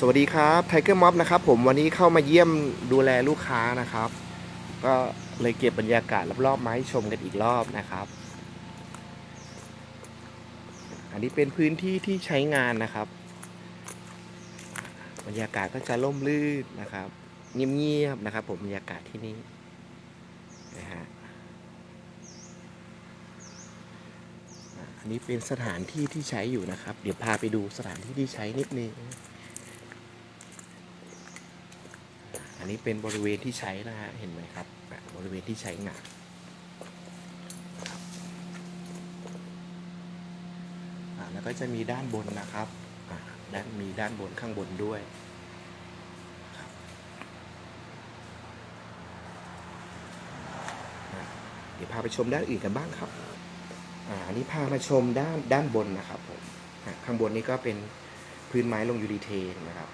สวัสดีครับไทเกอร์ม็อบนะครับผมวันนี้เข้ามาเยี่ยมดูแลลูกค้านะครับ ก็เลยเก็บบรรยากาศรอบๆมาให้ชมกันอีกรอบนะครับ อันนี้เป็นพื้นที่ที่ใช้งานนะครับ บรรยากาศก็จะร่มรื่นนะครับ เงียบๆนะครับ ผมบรรยากาศที่นี่นะฮะอะอันนี้เป็นสถานที่ที่ใช้อยู่นะครับ เดี๋ยวพาไปดูสถานที่ที่ใช้นิดนึง อันนี้เป็นบริเวณที่ใช้นะฮะ เห็นไหมครับ บริเวณที่ใช้งานครับอะแล้วก็จะมีด้านบนนะครับด้านมีด้านบนข้างบนด้วยเดี๋ยวพาไปชมด้านอื่นกันบ้างครับอันนี้พามาชมด้านด้านบนนะครับผมข้างบนนี้ก็เป็นพื้นไม้ลงยูรีเทนนะครับ